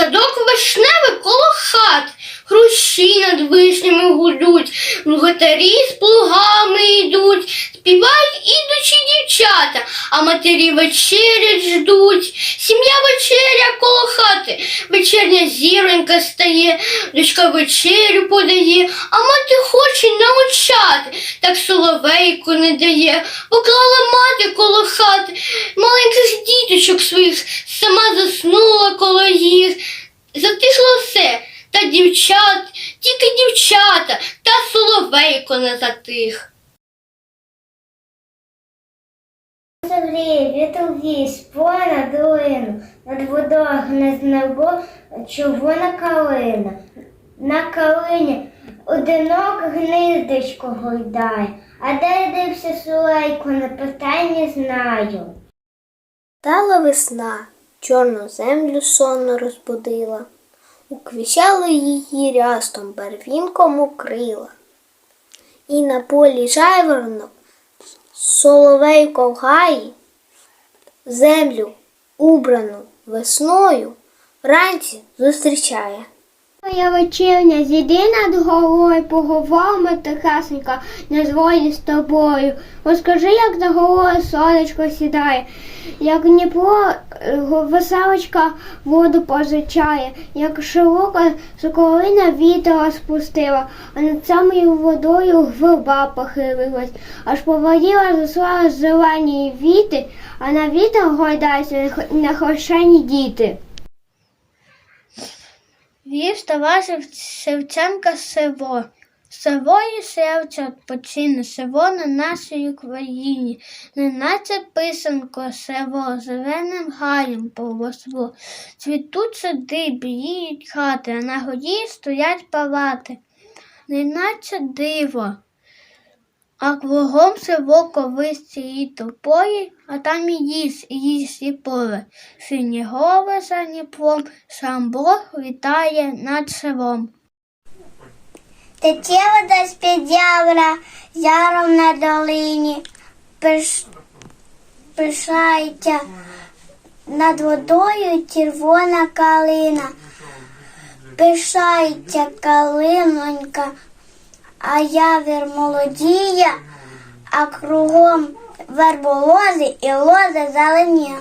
Садок вишневий коло хат, хрущі над вишнями гудуть, мготарі з плугами йдуть, співають ідучі дівчата, а матері вечерять ждуть. Сім'я вечеря коло хати, вечерня зіронька стає, дочка вечерю подає, а мати хоче научати, соловейку не дає, поклала мати коло хати, маленьких діточок своїх, сама заснула коло їх. Затихло все, та дівчат, тільки дівчата, та соловейко не затих. Загріє вітер вісь, долину, над водою гне з небо червона калина. На калині одинок гніздечко гойдає, а де дився сулейко, на питання знаю. Стала весна, чорну землю сонно розбудила, уквіщали її рястом, барвінком укрила. І на полі жайворонок, соловейко в гаї, землю, убрану весною, вранці зустрічає. Моя вечірня, зійди над головою, поговоримо тихесенько, на зволі з тобою. Розкажи, як за головою сонечко сідає, як Дніпро е, веселочка воду позичає, як широка соколина вітер розпустила, а над самою водою верба похилилась, аж по воді розросли зелені віти, а на вітер гойдаються нехрещені діти. Вів Тараса Шевченка село. Село і серце відпочине, село на нашій Україні, неначе писанко село, зеленим гаєм поросло. Цвітуть сади, біють хати, а на горі стоять палати, неначе диво. А кругом село колись і топої, а там і ліс, і ліс, і поле. Сині гори за Дніпром, сам Бог вітає над селом. Тече вода з-під явра, яром на долині, пиш, пишається над водою червона калина, пишається калинонька, а явір молодіє, а кругом верболози і лози зелені.